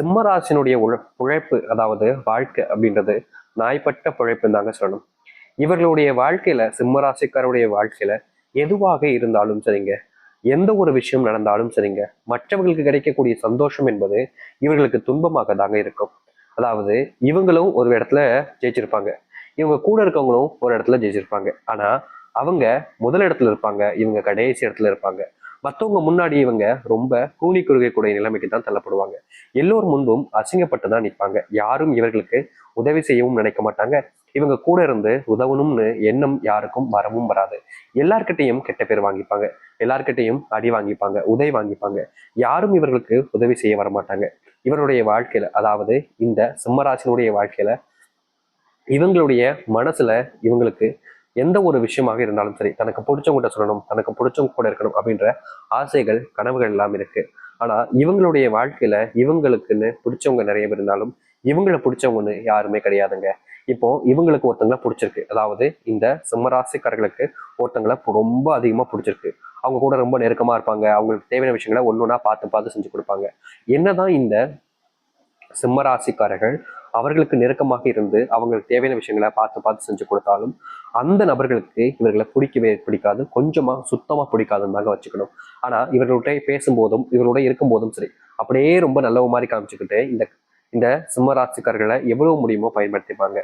சிம்மராசினுடைய உழ உழைப்பு அதாவது வாழ்க்கை அப்படின்றது நாய்ப்பட்ட பிழைப்புன்னு தாங்க சொல்லணும். இவர்களுடைய வாழ்க்கையில சிம்மராசிக்காரருடைய வாழ்க்கையில எதுவாக இருந்தாலும் சரிங்க எந்த ஒரு விஷயம் நடந்தாலும் சரிங்க மற்றவர்களுக்கு கிடைக்கக்கூடிய சந்தோஷம் என்பது இவர்களுக்கு துன்பமாக தாங்க இருக்கும். அதாவது இவங்களும் ஒரு இடத்துல ஜெயிச்சிருப்பாங்க. இவங்க கூட இருக்கவங்களும் ஒரு இடத்துல ஜெயிச்சிருப்பாங்க. ஆனா அவங்க முதல் இடத்துல இருப்பாங்க இவங்க கடைசி இடத்துல இருப்பாங்க. மற்றவங்க முன்னாடி இவங்க ரொம்ப கூலி குறுகக்கூடிய நிலைமைக்கு தான் தள்ளப்படுவாங்க. எல்லோர் முன்பும் அசிங்கப்பட்டு தான் நிற்பாங்க. யாரும் இவர்களுக்கு உதவி செய்யவும் நினைக்க மாட்டாங்க. இவங்க கூட இருந்து உதவணும்னு எண்ணம் யாருக்கும் வரவும் வராது. எல்லார்கிட்டையும் கெட்ட பேர் வாங்கிப்பாங்க. எல்லார்கிட்டையும் அடி வாங்கிப்பாங்க உதவி வாங்கிப்பாங்க. யாரும் இவர்களுக்கு உதவி செய்ய வர மாட்டாங்க இவருடைய வாழ்க்கையில அதாவது இந்த சிம்மராசினுடைய வாழ்க்கையில இவங்களுடைய மனசுல இவங்களுக்கு எந்த ஒரு விஷயமாக இருந்தாலும் சரி தனக்கு பிடிச்சவங்ககிட்ட சொல்லணும் தனக்கு பிடிச்சவங்க கூட இருக்கணும் அப்படின்ற ஆசைகள் கனவுகள் எல்லாம் இருக்கு. ஆனா இவங்களுடைய வாழ்க்கையில இவங்களுக்குன்னு பிடிச்சவங்க நிறைய பேர் இருந்தாலும் இவங்களை பிடிச்சவங்கன்னு யாருமே கிடையாதுங்க. இப்போ இவங்களுக்கு ஒருத்தங்களை பிடிச்சிருக்கு. அதாவது இந்த சிம்மராசிக்காரர்களுக்கு ஒருத்தங்களை ரொம்ப அதிகமா பிடிச்சிருக்கு. அவங்க கூட ரொம்ப நெருக்கமா இருப்பாங்க. அவங்களுக்கு தேவையான விஷயங்களை ஒன்னொன்னா பார்த்து பார்த்து செஞ்சு கொடுப்பாங்க. என்னதான் இந்த சிம்மராசிக்காரர்கள் அவர்களுக்கு நெருக்கமாக இருந்து அவங்களுக்கு தேவையான விஷயங்களை பார்த்து பார்த்து செஞ்சு கொடுத்தாலும் அந்த நபர்களுக்கு இவர்களை பிடிக்கவே பிடிக்காது கொஞ்சமா சுத்தமா பிடிக்காதுன்னு தாங்க வச்சுக்கணும். ஆனா இவர்களுடைய பேசும்போதும் இவர்களோட இருக்கும்போதும் சரி அப்படியே ரொம்ப நல்லவ மாதிரி காமிச்சுக்கிட்டு இந்த இந்த சிம்மராசிக்காரர்களை எவ்வளவு முடியுமோ பயன்படுத்திப்பாங்க.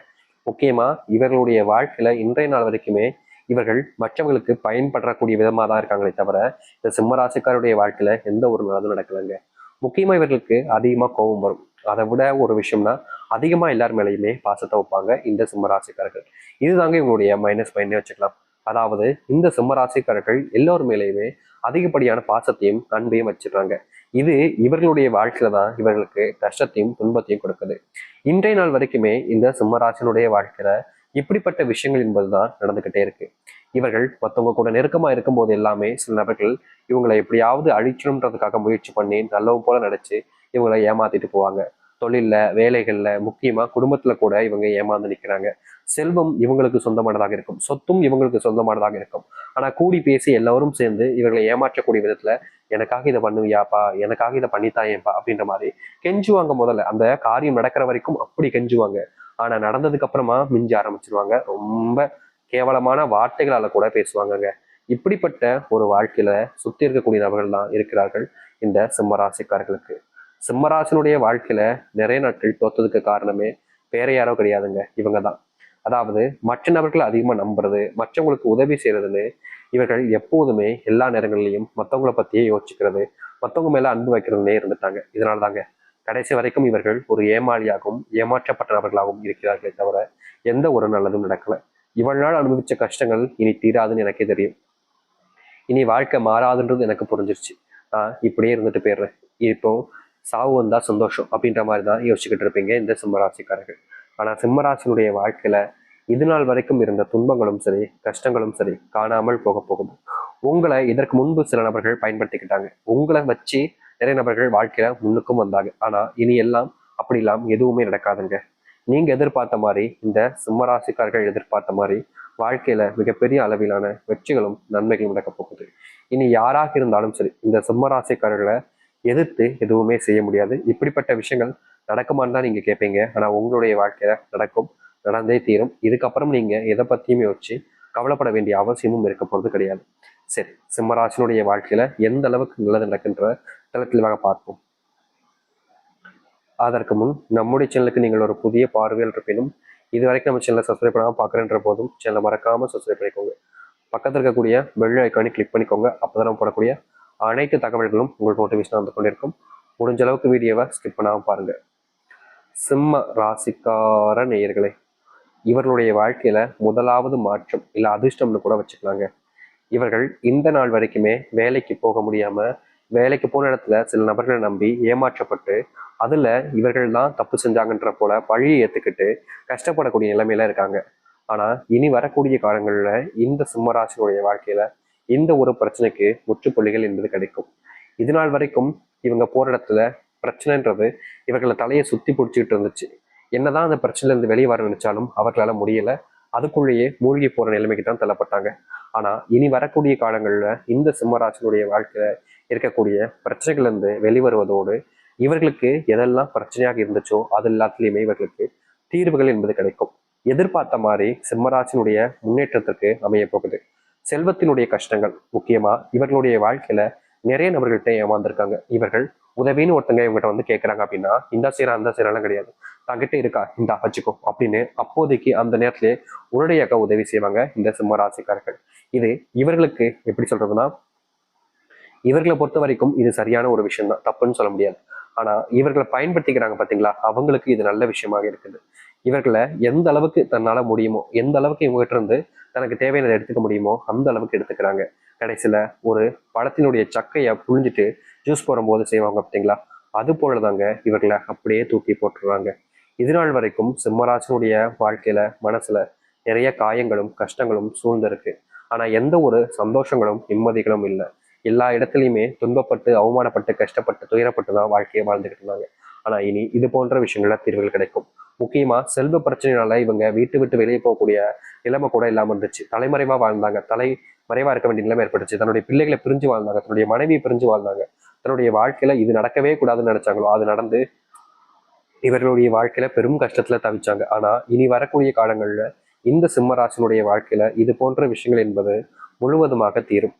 முக்கியமா இவர்களுடைய வாழ்க்கையில இன்றைய நாள் வரைக்குமே இவர்கள் மற்றவங்களுக்கு பயன்படக்கூடிய விதமா தான் இருக்காங்களே தவிர இந்த சிம்மராசிக்காருடைய வாழ்க்கையில எந்த ஒரு நல்லதும் நடக்கலைங்க. முக்கியமா இவர்களுக்கு அதிகமா கோபம் வரும். அதை விட ஒரு விஷயம்னா அதிகமாக எல்லார் மேலேயுமே பாசத்தை வைப்பாங்க இந்த சிம்மராசிக்காரர்கள். இதுதாங்க இவங்களுடைய மைனஸ் பாயிண்டே வச்சுக்கலாம். அதாவது இந்த சிம்மராசிக்காரர்கள் எல்லோர் மேலேயுமே அதிகப்படியான பாசத்தையும் அன்பையும் வச்சிடுறாங்க. இது இவர்களுடைய வாழ்க்கையில தான் இவர்களுக்கு கஷ்டத்தையும் துன்பத்தையும் கொடுக்குது. இன்றைய நாள் வரைக்குமே இந்த சிம்மராசினுடைய வாழ்க்கையில இப்படிப்பட்ட விஷயங்கள் என்பதுதான் நடந்துகிட்டே இருக்கு. இவர்கள் மற்றவங்க கூட நெருக்கமா இருக்கும்போது எல்லாமே சில நபர்கள் இவங்களை எப்படியாவது அழிச்சணுன்றதுக்காக முயற்சி பண்ணி நல்லவும் போல நினைச்சு இவங்களை ஏமாத்திட்டு போவாங்க. தொழிலில் வேலைகளில் முக்கியமாக குடும்பத்தில் கூட இவங்க ஏமாந்து நிற்கிறாங்க செல்வம் இவங்களுக்கு சொந்தமானதாக இருக்கும். சொத்தும் இவங்களுக்கு சொந்தமானதாக இருக்கும். ஆனால் கூடி பேசி எல்லோரும் சேர்ந்து இவர்களை ஏமாற்றக்கூடிய விதத்தில் எனக்காக இதை பண்ணுவியாப்பா? எனக்காக இதை பண்ணித்தாயேப்பா? அப்படின்ற மாதிரி கெஞ்சுவாங்க முதல்ல. அந்த காரியம் நடக்கிற வரைக்கும் அப்படி கெஞ்சுவாங்க. ஆனால் நடந்ததுக்கு அப்புறமா மிஞ்ச ஆரம்பிச்சிருவாங்க. ரொம்ப கேவலமான வார்த்தைகளால் கூட பேசுவாங்கங்க. இப்படிப்பட்ட ஒரு வாழ்க்கையில சுற்றி இருக்கக்கூடிய நபர்கள் தான் இருக்கிறார்கள் இந்த சிம்மராசிக்காரர்களுக்கு சிம்மராசனுடைய வாழ்க்கையில நிறைய நாட்கள் தோத்ததுக்கு காரணமே வேற யாரோ கிடையாதுங்க இவங்க தான் அதாவது மற்ற நபர்களை அதிகமா நம்புறது மற்றவங்களுக்கு உதவி செய்யறதுன்னு இவர்கள் எப்போதுமே எல்லா நேரங்களிலையும் மற்றவங்கள பத்தியே யோசிச்சுக்கிறது மற்றவங்க மேல அன்பு வைக்கிறதுனே இருந்துட்டாங்க. இதனால தாங்க கடைசி வரைக்கும் இவர்கள் ஒரு ஏமாளியாகவும் ஏமாற்றப்பட்ட நபர்களாகவும் இருக்கிறார்களே தவிர எந்த ஒரு நல்லதும் நடக்கல. இவள் நாள் அனுபவிச்ச கஷ்டங்கள் இனி தீராதுன்னு எனக்கே தெரியும். இனி வாழ்க்கை மாறாதுன்றது எனக்கு புரிஞ்சிருச்சு. நான் இப்படியே இருந்துட்டு போயிடுறேன். இப்போ சாவு வந்தால் சந்தோஷம் அப்படின்ற மாதிரி தான் யோசிச்சுக்கிட்டு இருப்பீங்க இந்த சிம்மராசிக்காரர்கள். ஆனால் சிம்மராசினுடைய வாழ்க்கையில் இது நாள் வரைக்கும் இருந்த துன்பங்களும் சரி கஷ்டங்களும் சரி காணாமல் போக போகுது. உங்களை இதற்கு முன்பு சில நபர்கள் பயன்படுத்திக்கிட்டாங்க. உங்களை வச்சு நிறைய நபர்கள் வாழ்க்கையில முன்னுக்கும் வந்தாங்க. ஆனால் இனி எல்லாம் அப்படிலாம் எதுவுமே நடக்காதுங்க. நீங்க எதிர்பார்த்த மாதிரி இந்த சிம்மராசிக்காரர்கள் எதிர்பார்த்த மாதிரி வாழ்க்கையில மிகப்பெரிய அளவிலான வெற்றிகளும் நன்மைகளும் நடக்க போகுது. இனி யாராக இருந்தாலும் சரி இந்த சிம்மராசிக்காரர்களை எதிர்த்து எதுவுமே செய்ய முடியாது. இப்படிப்பட்ட விஷயங்கள் நடக்குமான்னு தான் நீங்கள் கேட்பீங்க ஆனால் உங்களுடைய வாழ்க்கையில் நடக்கும் நடந்தே தீரும். இதுக்கப்புறம் நீங்கள் எதை பற்றியுமே யோசிச்சு கவலைப்பட வேண்டிய அவசியமும் இருக்க போகிறது கிடையாது. சரி சிம்மராசினுடைய வாழ்க்கையில் எந்த அளவுக்கு நல்லது நடக்கின்ற தளத்தில் பார்ப்போம். அதற்கு முன் நம்முடைய சேனலுக்கு நீங்கள் ஒரு புதிய பார்வையில் இருப்பினும் இது வரைக்கும் நம்ம சேனலை சப்ஸ்கிரைப் பண்ணாமல் பார்க்குறன்ற போதும் சேனலை மறக்காமல் சப்ஸ்கிரைப் பண்ணிக்கோங்க. பக்கத்தில் இருக்கக்கூடிய பெல் ஐக்கானி கிளிக் பண்ணிக்கோங்க. அப்போதான் நம்ம போடக்கூடிய அனைத்து தகவல்களும் உங்களுக்கு நோட்டிஃபிகேஷன் வந்து கொண்டிருக்கும். முடிஞ்ச அளவுக்கு வீடியோவை ஸ்கிப் பண்ணாமல் பாருங்க. சிம்ம ராசிக்கார நேயர்களே இவர்களுடைய வாழ்க்கையில முதலாவது மாற்றம் இல்லை அதிர்ஷ்டம்னு கூட வச்சுக்கலாங்க. இவர்கள் இந்த நாள் வரைக்குமே வேலைக்கு போக முடியாம வேலைக்கு போன இடத்துல சில நபர்களை நம்பி ஏமாற்றப்பட்டு அதுல இவர்கள் தான் தப்பு செஞ்சாங்கன்ற போல பழியை ஏத்துக்கிட்டு கஷ்டப்படக்கூடிய நிலைமையில இருக்காங்க. ஆனா இனி வரக்கூடிய காலங்களில் இந்த சிம்மராசினுடைய வாழ்க்கையில இந்த ஒரு பிரச்சனைக்கு முற்றுப்புள்ளிகள் என்பது கிடைக்கும். இது நாள் வரைக்கும் இவங்க போற இடத்துல பிரச்சனைன்றது இவர்களை தலையை சுத்தி பிடிச்சிக்கிட்டு இருந்துச்சு. என்னதான் அந்த பிரச்சனையில இருந்து வெளியே வர நினைச்சாலும் அவர்களால முடியல. அதுக்குள்ளேயே மூழ்கி போற நிலைமைக்கு தான் தள்ளப்பட்டாங்க. ஆனா இனி வரக்கூடிய காலங்களில் இந்த சிம்மராசனுடைய வாழ்க்கையில இருக்கக்கூடிய பிரச்சனைகள்ல இருந்து வெளிவருவதோடு இவர்களுக்கு எதெல்லாம் பிரச்சனையாக இருந்துச்சோ அது எல்லாத்துலேயுமே இவர்களுக்கு தீர்வுகள் என்பது கிடைக்கும். எதிர்பார்த்த மாதிரி சிம்மராசினுடைய முன்னேற்றத்திற்கு அமைய போகுது செல்வத்தினுடைய கஷ்டங்கள் முக்கியமா இவர்களுடைய வாழ்க்கையில நிறைய நபர்கள்ட்ட ஏமாந்துருக்காங்க. இவர்கள் உதவின்னு ஒருத்தங்க இவங்ககிட்ட வந்து கேட்கறாங்க அப்படின்னா இந்த சீரா அந்த சீரெல்லாம் கிடையாது. தங்கிட்ட இருக்கா இந்த வச்சுக்கோ அப்படின்னு அப்போதைக்கு அந்த நேரத்திலே உடனடியாக உதவி செய்வாங்க இந்த சிம்ம ராசிக்காரர்கள். இது இவர்களுக்கு எப்படி சொல்றதுன்னா இவர்களை பொறுத்த வரைக்கும் இது சரியான ஒரு விஷயம் தான் தப்புன்னு சொல்ல முடியாது. ஆனா இவர்களை பயன்படுத்திக்கிறாங்க பாத்தீங்களா? அவங்களுக்கு இது நல்ல விஷயமாக இருக்குது. இவர்களை எந்த அளவுக்கு தன்னால முடியுமோ எந்த அளவுக்கு இவங்ககிட்ட இருந்து தனக்கு தேவையானதை எடுத்துக்க முடியுமோ அந்த அளவுக்கு எடுத்துக்கிறாங்க. கடைசியில ஒரு பழத்தினுடைய சக்கையை புழிஞ்சிட்டு ஜூஸ் போடும்போது செய்வாங்க பார்த்தீங்களா? அது போலதாங்க இவர்களை அப்படியே தூக்கி போட்டுடுறாங்க இது நாள் வரைக்கும் சிம்மராசனுடைய வாழ்க்கையில மனசுல நிறைய காயங்களும் கஷ்டங்களும் சூழ்ந்திருக்கு. ஆனா எந்த ஒரு சந்தோஷங்களும் நிம்மதிகளும் இல்லை. எல்லா இடத்துலையுமே துன்பப்பட்டு அவமானப்பட்டு கஷ்டப்பட்டு துயரப்பட்டு தான் வாழ்க்கையை வாழ்ந்துகிட்டு இருந்தாங்க. ஆனா இனி இது போன்ற விஷயங்கள தீர்வுகள் கிடைக்கும். முக்கியமா செல்வ பிரச்சனைனால இவங்க வீட்டு விட்டு வெளியே போகக்கூடிய நிலைமை கூட இல்லாம இருந்துச்சு. தலைமறைவா வாழ்ந்தாங்க. தலை மறைவா இருக்க வேண்டிய நிலைமை ஏற்பட்டுச்சு. தன்னுடைய பிள்ளைகளை பிரிஞ்சு வாழ்ந்தாங்க. தன்னுடைய மனைவியை பிரிஞ்சு வாழ்ந்தாங்க. தன்னுடைய வாழ்க்கையில இது நடக்கவே கூடாதுன்னு நினைச்சாங்களோ அது நடந்து இவர்களுடைய வாழ்க்கையில பெரும் கஷ்டத்துல தவிச்சாங்க. ஆனா இனி வரக்கூடிய காலங்கள்ல இந்த சிம்மராசனுடைய வாழ்க்கையில இது போன்ற விஷயங்கள் என்பது முழுவதுமாக தீரும்.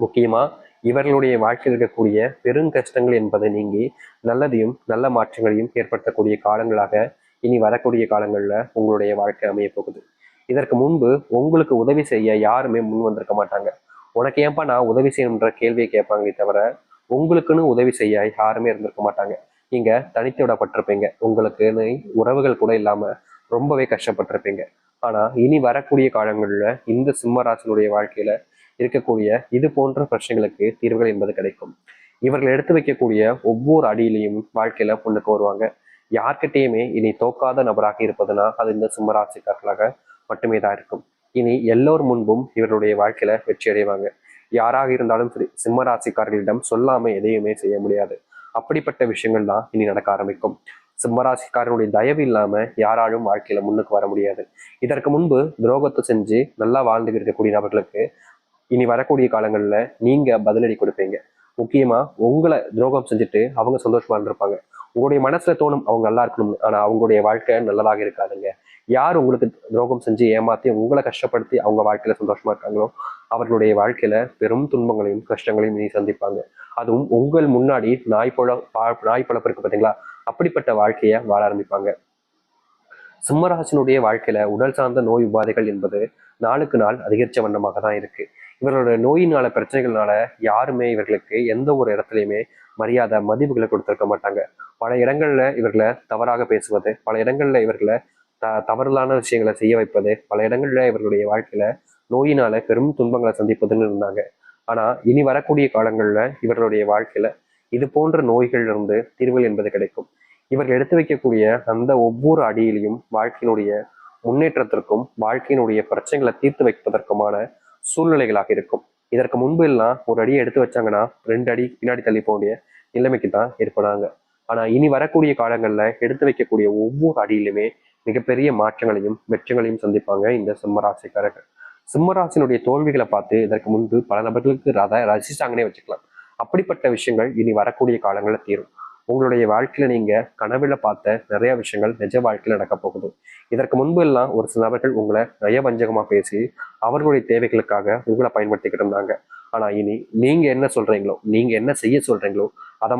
முக்கியமா இவர்களுடைய வாழ்க்கையில் இருக்கக்கூடிய பெருங்கஷ்டங்கள் என்பதை நீங்கி நல்லதையும் நல்ல மாற்றங்களையும் ஏற்படுத்தக்கூடிய காலங்களாக இனி வரக்கூடிய காலங்களில் உங்களுடைய வாழ்க்கை அமைய போகுது. இதற்கு முன்பு உங்களுக்கு உதவி செய்ய யாருமே முன் வந்திருக்க மாட்டாங்க. உனக்கு ஏன்பா நான் உதவி செய்யணுன்ற கேள்வியை கேட்பாங்களே தவிர உங்களுக்குன்னு உதவி செய்ய யாருமே இருந்திருக்க மாட்டாங்க. நீங்க தனித்து விடப்பட்டிருப்பீங்க. உங்களுக்குன்னு உறவுகள் கூட இல்லாம ரொம்பவே கஷ்டப்பட்டிருப்பீங்க. ஆனா இனி வரக்கூடிய காலங்களில் இந்த சிம்மராசனுடைய வாழ்க்கையில இருக்கக்கூடிய இது போன்ற பிரச்சனைகளுக்கு தீர்வுகள் என்பது கிடைக்கும். இவர்கள் எடுத்து வைக்கக்கூடிய ஒவ்வொரு அடியிலையும் வாழ்க்கையில முன்னுக்கு வருவாங்க. யார்கிட்டயுமே இனி தோக்காத நபராக இருப்பதுனா அது இந்த சிம்மராசிக்காரர்களாக மட்டுமே தான் இருக்கும். இனி எல்லோர் முன்பும் இவருடைய வாழ்க்கையில வெற்றி அடைவாங்க. யாராக இருந்தாலும் சரி சிம்மராசிக்காரர்களிடம் சொல்லாம எதையுமே செய்ய முடியாது. அப்படிப்பட்ட விஷயங்கள் தான் இனி நடக்க ஆரம்பிக்கும். சிம்மராசிக்காரனுடைய தயவு இல்லாம யாராலும் வாழ்க்கையில முன்னுக்கு வர முடியாது. இதற்கு முன்பு துரோகத்தை செஞ்சு நல்லா வாழ்ந்துகிட்டு இருக்கக்கூடிய நபர்களுக்கு இனி வரக்கூடிய காலங்கள்ல நீங்க பதிலடி கொடுப்பீங்க. முக்கியமா உங்களை துரோகம் செஞ்சுட்டு அவங்க சந்தோஷமா இருந்திருப்பாங்க. உங்களுடைய மனசுல தோணும் அவங்க நல்லா இருக்கணும். ஆனா அவங்களுடைய வாழ்க்கை நல்லதாக இருக்காதுங்க. யார் உங்களுக்கு துரோகம் செஞ்சு ஏமாத்தி உங்களை கஷ்டப்படுத்தி அவங்க வாழ்க்கையில சந்தோஷமா இருக்காங்களோ அவர்களுடைய வாழ்க்கையில பெரும் துன்பங்களையும் கஷ்டங்களையும் நீ சந்திப்பாங்க. அதுவும் உங்கள் முன்னாடி நாய் பா நாய் பழப்பு இருக்கு பார்த்தீங்களா அப்படிப்பட்ட வாழ்க்கையை வாழ ஆரம்பிப்பாங்க. சிம்மராசினுடைய வாழ்க்கையில உடல் சார்ந்த நோய் உபாதைகள் என்பது நாளுக்கு நாள் அதிகரிச்ச வண்ணமாக தான் இருக்கு. இவர்களோட நோயினால பிரச்சனைகள்னால யாருமே இவர்களுக்கு எந்த ஒரு இடத்துலையுமே மரியாதை மதிப்புகளை கொடுத்துருக்க மாட்டாங்க. பல இடங்கள்ல இவர்களை தவறாக பேசுவது பல இடங்கள்ல இவர்களை த தவறுதலான விஷயங்களை செய்ய வைப்பது பல இடங்கள்ல இவர்களுடைய வாழ்க்கையில நோயினால பெரும் துன்பங்களை சந்திப்பதுன்னு இருந்தாங்க. ஆனா இனி வரக்கூடிய காலங்கள்ல இவர்களுடைய வாழ்க்கையில இது போன்ற நோய்கள் இருந்து தீர்வுகள் என்பது கிடைக்கும். இவர்கள் எடுத்து வைக்கக்கூடிய அந்த ஒவ்வொரு அடியிலையும் வாழ்க்கையினுடைய முன்னேற்றத்திற்கும் வாழ்க்கையினுடைய பிரச்சனைகளை தீர்த்து வைப்பதற்குமான சூழ்நிலைகளாக இருக்கும். இதற்கு முன்பு எல்லாம் ஒரு அடியை எடுத்து வச்சாங்கன்னா ரெண்டு அடி பின்னாடி தள்ளி போகக்கூடிய நிலைமைக்கு தான் ஏற்படாங்க ஆனா இனி வரக்கூடிய காலங்கள்ல எடுத்து வைக்கக்கூடிய ஒவ்வொரு அடியிலுமே மிகப்பெரிய மாற்றங்களையும் வெற்றங்களையும் சந்திப்பாங்க இந்த சிம்மராசிக்காரர்கள் சிம்மராசினுடைய தோல்விகளை பார்த்து இதற்கு முன்பு பல நபர்களுக்கு ரத ரசிச்சாங்கன்னே வச்சுக்கலாம். அப்படிப்பட்ட விஷயங்கள் இனி வரக்கூடிய காலங்களில் தீரும். உங்களுடைய வாழ்க்கையில நீங்க கனவுல பார்த்த நிறைய விஷயங்கள் நிஜ வாழ்க்கையில நடக்க போகுது. இதற்கு முன்பு எல்லாம் ஒரு சில நபர்கள் உங்களை நயவஞ்சகமா பேசி அவர்களுடைய தேவைகளுக்காக உங்களை பயன்படுத்திக்கிட்டு இருந்தாங்க. ஆனா இனி நீங்க என்ன சொல்றீங்களோ நீங்க என்ன செய்ய சொல்றீங்களோ அதை